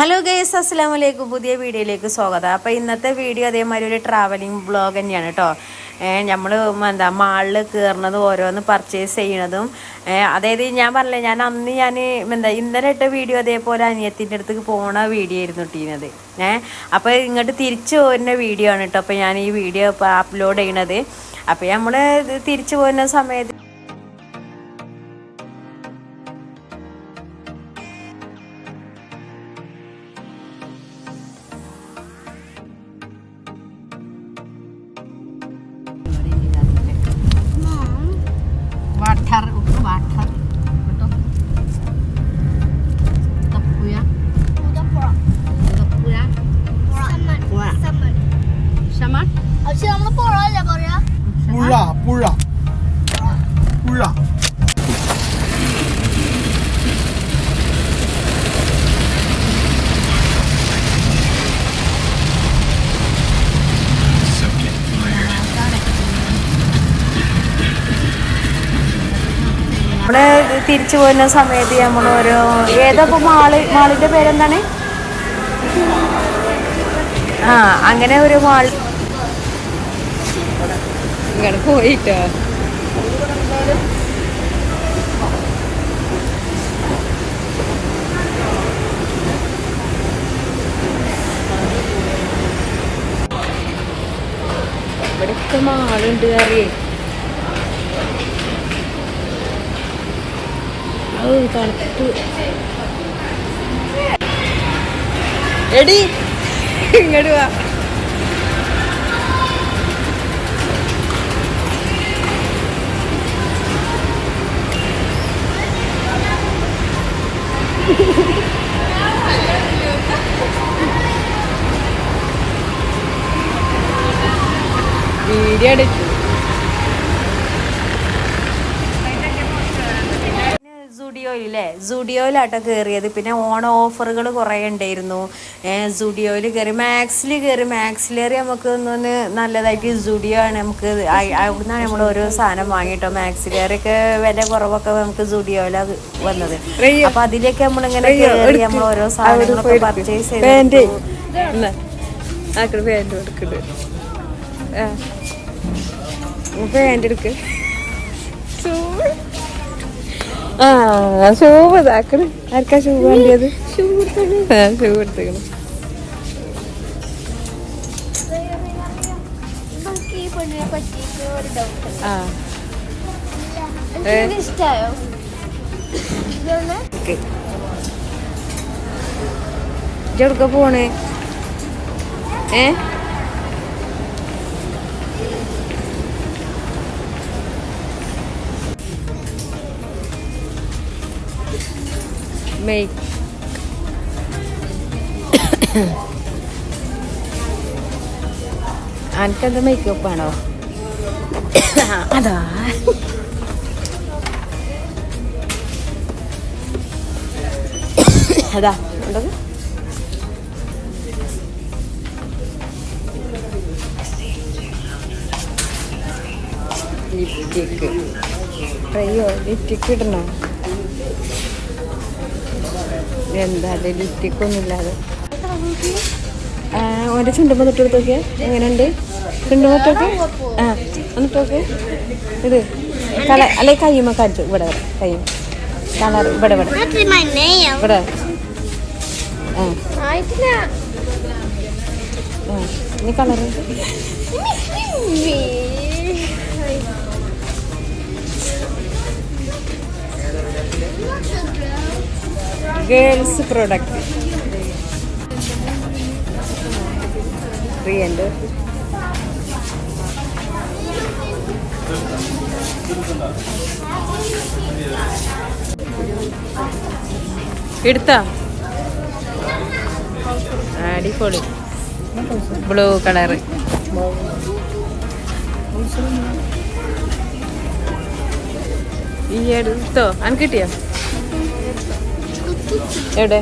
Hello guys അസ്സാം വലൈക്കും പുതിയ വീഡിയോയിലേക്ക് സ്വാഗതം. അപ്പോൾ ഇന്നത്തെ വീഡിയോ അതേമാതിരി ഒരു ട്രാവലിംഗ് ബ്ലോഗ് തന്നെയാണ് കേട്ടോ നമ്മൾ എന്താ മാളിൽ കയറുന്നത് ഓരോന്ന് പർച്ചേസ് ചെയ്യണതും അതായത് ഞാൻ പറഞ്ഞില്ലേ ഞാൻ അന്ന് ഞാൻ എന്താ ഇന്നലെ ഇട്ട വീഡിയോ അതേപോലെ അനിയത്തിന്റെ അടുത്തേക്ക് പോണ വീഡിയോ ആയിരുന്നു ഇട്ടീനത് ഏഹ് അപ്പോൾ ഇങ്ങോട്ട് തിരിച്ചു പോരുന്ന വീഡിയോ ആണ് കേട്ടോ അപ്പോൾ ഞാൻ ഈ വീഡിയോ അപ്ലോഡ് ചെയ്യണത്. അപ്പോൾ നമ്മൾ തിരിച്ചു പോരുന്ന സമയത്ത് നമ്മൾ തിരിച്ചു പോകുന്ന സമയത്ത് നമ്മൾ ഓരോ ഏതാ ഇപ്പൊ മാൾ? മാളിന്റെ പേരെന്താണ്? ആ അങ്ങനെ ഒരു മാൾ പോയിട്ടോ. ഇവിടെയൊക്കെ മാളുണ്ട് അറിയേ. തണുപ്പ് എടി. ഇങ്ങോട്ട് വാ. വീഡിയോ എടുക്കും. സുഡിയോയിലേ സുഡിയോയിലാട്ടോ കയറിയത് പിന്നെ ഓണ ഓഫറുകൾ കുറേ ഉണ്ടായിരുന്നു. സുഡിയോയിൽ കയറി മാക്സിൽ കയറി മാക്സിലേറി നമുക്ക് ഒന്നൊന്ന് നല്ലതായിട്ട് സുഡിയോ ആണ് നമുക്ക് അവിടുന്നാണ് നമ്മൾ ഓരോ സാധനം വാങ്ങിട്ടോ. മാക്സിലേറിയൊക്കെ വില കുറവൊക്കെ നമുക്ക് സുഡിയോയിലാണ് വന്നത്. അപ്പം അതിലേക്ക് നമ്മളിങ്ങനെ കയറി നമ്മൾ ഓരോ സാധനങ്ങളൊക്കെ പർച്ചേസ് ചെയ്ത് പാന്റ് എടുക്ക്. ആ ഷൂ ഇതാക്കണ്. ആർക്കാ ഷൂ വേണ്ടിയത്? ആ ഷൂ പറ്റിയിട്ട് ആ. ഇഷ്ടായോ ഇജെടുക്ക പോണേ? ഏ? മേക്ക് അനക്കെന്താ മേക്കപ്പ് ആണോ? അതാ. അതാ. ഉണ്ടത് ലിപ്സ്റ്റിക്ക് അയ്യോ ലിപ്സ്റ്റിക്ക് ഇടണോ? എന്താ ലിപ്സ്റ്റിക്ക് ഒന്നും ഇല്ലാതെ ആ, ഓന്റെ ചുണ്ടുമ്പോ തൊട്ടെടുത്ത് നോക്കിയാ. എങ്ങനെയുണ്ട്? ചുണ്ടുമ്പോ തൊട്ട് ആ എന്നിട്ട് നോക്ക് ഇത് കള അല്ലെ കയ്യുമ്മ കാണിച്ചു? ഇവിടെ ഇവിടെ കയ്യും. കളർ ഇവിടെ ഇവിടെ. ഇവിടെ. ആ. ആയിട്ടില്ല. ആ ഗേൾസ് പ്രൊഡക്റ്റ്. ഫ്രീ എടുത്താ? അടിപൊളി ബ്ലൂ കളറ്. ഈ എടുത്തോ? അനക്ക് കിട്ടിയോ? എവിടെ?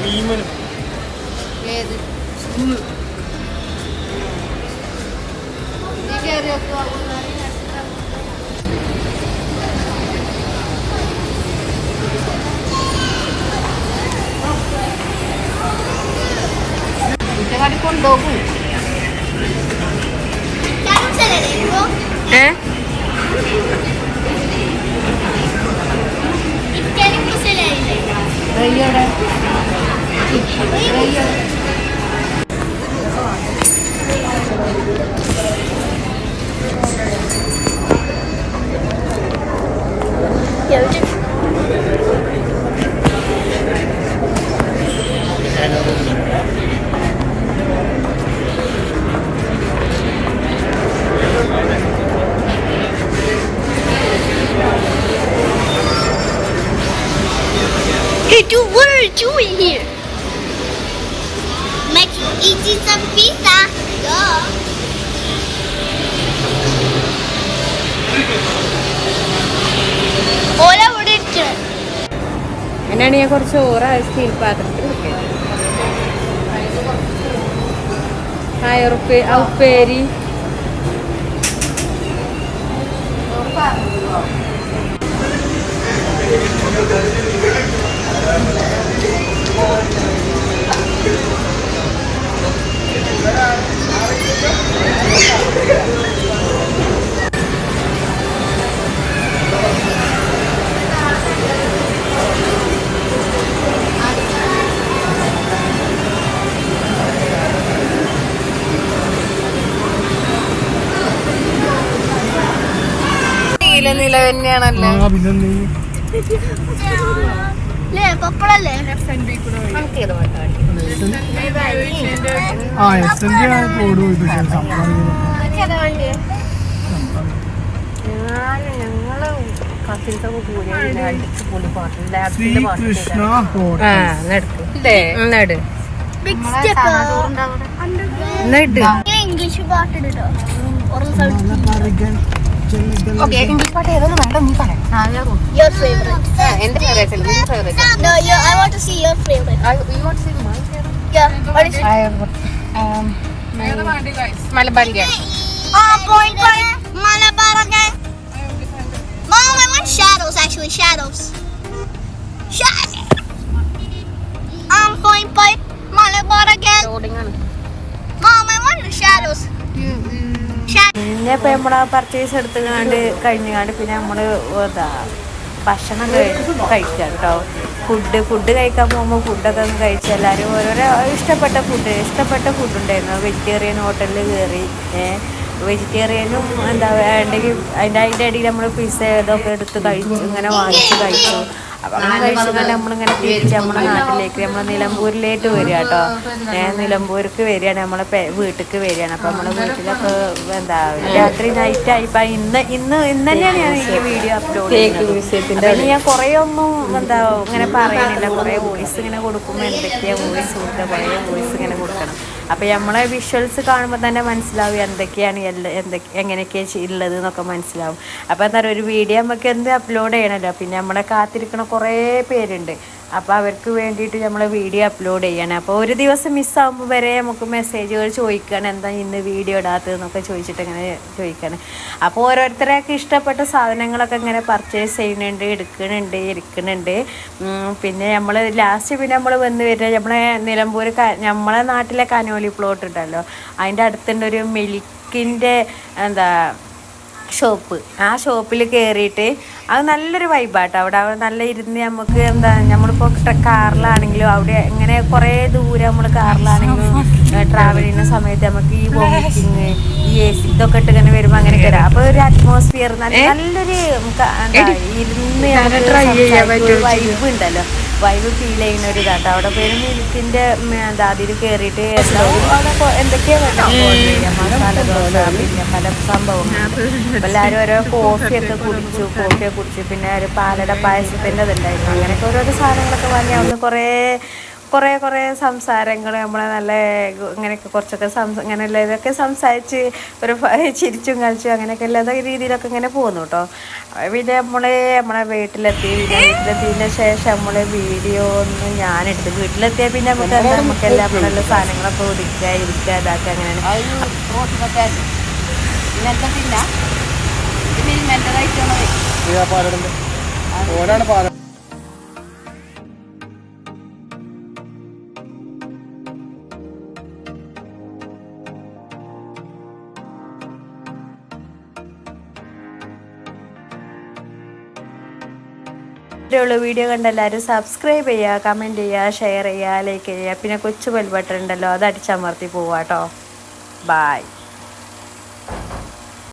മീമനും ഏത്? കുറ്റക്കാടി കൊണ്ടുപോകും. എന്നാണ് ഞാൻ കുറച്ച് ഓറ സ്റ്റീൽ പാത്രത്തിൽ വെക്കുന്നത് പയറുപ്പേ ഉപ്പേരി. ബിഗ് സ്റ്റെപ്പ് നെട് ഇംഗ്ലീഷ് പാട്ട്. ചെന്നിത്തല ഓക്കെ ഇംഗ്ലീഷ് പാട്ട് ഏതായാലും വേണ്ട നീ പറയാം Your favorite. എന്റെ ഫേവറേറ്റ് അല്ല നിന്റെ favourite No, you, I want to see your favorite. Yeah. What is it? മലബാറിയ Oh, point, point. Malabar again. Mom, I want shadows, actually. Shadows. Shadows. Um, point, point. Malabar again. Mom, I want the shadows. പിന്നെ ഇപ്പൊ നമ്മൾ purchase എടുത്തുകൊണ്ട് കഴിഞ്ഞാണ്ട് പിന്നെ നമ്മൾ എന്താ ഭക്ഷണം കഴിക്കുക കേട്ടോ ഫുഡ് ഫുഡ് കഴിക്കാൻ പോകുമ്പോൾ ഫുഡൊക്കെ ഒന്ന് കഴിച്ച് എല്ലാവരും ഓരോരോ ഇഷ്ടപ്പെട്ട ഫുഡ് ഇഷ്ടപ്പെട്ട ഫുഡ് ഉണ്ടായിരുന്നു. വെജിറ്റേറിയൻ ഹോട്ടലിൽ കയറി വെജിറ്റേറിയനും എന്താ വേണ്ടെങ്കിൽ അതിന്റെ അതിന്റെ ഇടയിൽ നമ്മൾ പിസ്സ ഏതൊക്കെ എടുത്ത് കഴിച്ചു ഇങ്ങനെ വാങ്ങിച്ച് കഴിച്ചു. അപ്പം അങ്ങനെ കഴിച്ചുകൊണ്ട് നമ്മളിങ്ങനെ തിരിച്ച് നമ്മുടെ നാട്ടിലേക്ക് നമ്മൾ നിലമ്പൂരിലേക്ക് വരിക കേട്ടോ. ഞാൻ നിലമ്പൂർക്ക് വരികയാണ് നമ്മളെ വീട്ടിലേക്ക് വരികയാണ്. അപ്പം നമ്മളെ വീട്ടിലൊക്കെ എന്താ രാത്രി നൈറ്റ് ആയിപ്പോൾ ഇന്ന് ഇന്ന് ഇന്ന് തന്നെയാണ് ഞാൻ ഈ വീഡിയോ അപ്ലോഡ് ചെയ്യുന്നത്. ഞാൻ കുറേ ഒന്നും എന്താ ഇങ്ങനെ പറയണില്ല. കുറേ വോയിസ് ഇങ്ങനെ കൊടുക്കുമ്പോൾ എന്തൊക്കെയാ വോയിസ് കൊടുക്കുക കുറേ വോയിസ് ഇങ്ങനെ കൊടുക്കണം. അപ്പം നമ്മളെ വിഷ്വൽസ് കാണുമ്പോൾ തന്നെ മനസ്സിലാവും എന്തൊക്കെയാണ് എന്തൊക്കെ എങ്ങനെയൊക്കെയാണ് ഉള്ളത് എന്നൊക്കെ മനസ്സിലാവും. അപ്പോൾ എന്താ പറയുക ഒരു വീഡിയോ നമുക്ക് എന്ത് അപ്ലോഡ് ചെയ്യണമല്ലോ പിന്നെ നമ്മളെ കാത്തിരിക്കണ കുറേ പേരുണ്ട്. അപ്പോൾ അവർക്ക് വേണ്ടിയിട്ട് നമ്മൾ വീഡിയോ അപ്ലോഡ് ചെയ്യണം. അപ്പോൾ ഒരു ദിവസം മിസ്സാകുമ്പോൾ വരെ നമുക്ക് മെസ്സേജുകൾ ചോദിക്കണം. എന്താ ഇന്ന് വീഡിയോ ഇടാത്തതെന്നൊക്കെ ചോദിച്ചിട്ട് ഇങ്ങനെ ചോദിക്കണം. അപ്പോൾ ഓരോരുത്തരെയൊക്കെ ഇഷ്ടപ്പെട്ട സാധനങ്ങളൊക്കെ ഇങ്ങനെ പർച്ചേസ് ചെയ്യുന്നുണ്ട് എടുക്കുന്നുണ്ട് ഇരിക്കുന്നുണ്ട്. പിന്നെ നമ്മൾ ലാസ്റ്റ് പിന്നെ നമ്മൾ വന്ന് വരുന്നത് നമ്മളെ നിലമ്പൂർ നമ്മളെ നാട്ടിലെ കനോലി പ്ലോട്ട് ഉണ്ടല്ലോ. അതിന്റെ അടുത്തുണ്ട് ഒരു മിൽക്കിന്റെ എന്താ ഷോപ്പ് ആ ഷോപ്പിൽ കയറിയിട്ട് അത് നല്ലൊരു വൈബാട്ടോ അവിടെ അവിടെ നല്ല ഇരുന്ന് നമുക്ക് എന്താ നമ്മളിപ്പോൾ കാറിലാണെങ്കിലും അവിടെ ഇങ്ങനെ കുറേ ദൂരം നമ്മൾ കാറിലാണെങ്കിലും ട്രാവൽ ചെയ്യുന്ന സമയത്ത് നമുക്ക് ഈ വോമിറ്റിങ് ഈ എ സി ഇതൊക്കെ ഇട്ട് ഇങ്ങനെ വരുമ്പോൾ അങ്ങനെ കയറാം അപ്പോൾ ഒരു അറ്റ്മോസ്ഫിയർ നല്ലൊരു നമുക്ക് എന്താ ഇരുന്ന് വൈബ് ഉണ്ടല്ലോ. വൈബ് ഫീൽ ചെയ്യുന്ന ഒരു ഇതാട്ടോ. അവിടെ പേര് മിൽക്കിന്റെ എന്താ അതിൽ കയറിയിട്ട് അവിടെ എന്തൊക്കെയാ വേണ്ട മസാല ദോശ പിന്നെ പല സംഭവങ്ങൾ എല്ലാവരും ഓരോ കോഫിയൊക്കെ കുടിച്ചു കോഫിയൊക്കെ കുടിച്ചു. പിന്നെ ഒരു പാലട പായസത്തിന്റെ ഇതുണ്ടായിരുന്നു അങ്ങനെയൊക്കെ ഓരോരോ സാധനങ്ങളൊക്കെ വാങ്ങി അവിടുന്ന് കുറേ കുറേ കുറേ സംസാരങ്ങൾ നമ്മളെ നല്ല ഇങ്ങനെയൊക്കെ കുറച്ചൊക്കെ സംസ അങ്ങനെയുള്ള ഇതൊക്കെ സംസാരിച്ച് ഒരു ചിരിച്ചും കളിച്ചും അങ്ങനെയൊക്കെ എല്ലാ രീതിയിലൊക്കെ ഇങ്ങനെ പോകുന്നു കേട്ടോ പിന്നെ നമ്മൾ നമ്മളെ വീട്ടിലെത്തി പിന്നെ വീട്ടിലെത്തിയതിന് ശേഷം നമ്മൾ വീഡിയോ ഒന്നും ഞാനെടുത്ത് വീട്ടിലെത്തിയാൽ പിന്നെ നമുക്ക് നമുക്ക് എല്ലാം നമ്മളുള്ള സാധനങ്ങളൊക്കെ ഒതുക്കുക ഇരിക്കുക ഇതാക്കുക അങ്ങനെയാണ് ഇങ്ങനത്തെ തിന്ന ഇത് മിൽമന്റെ ഓരാണ് പാലടന്റെ ഓനാണ് ഉള്ളൂ വീഡിയോ കണ്ട എല്ലാവരും സബ്സ്ക്രൈബ് ചെയ്യുക കമന്റ് ചെയ്യുക ഷെയർ ചെയ്യുക ലൈക്ക് ചെയ്യുക. പിന്നെ കൊച്ചു ബെൽ ബട്ടൺ ഉണ്ടല്ലോ അത് അടിച്ചമർത്തി പോവാട്ടോ. ബായ്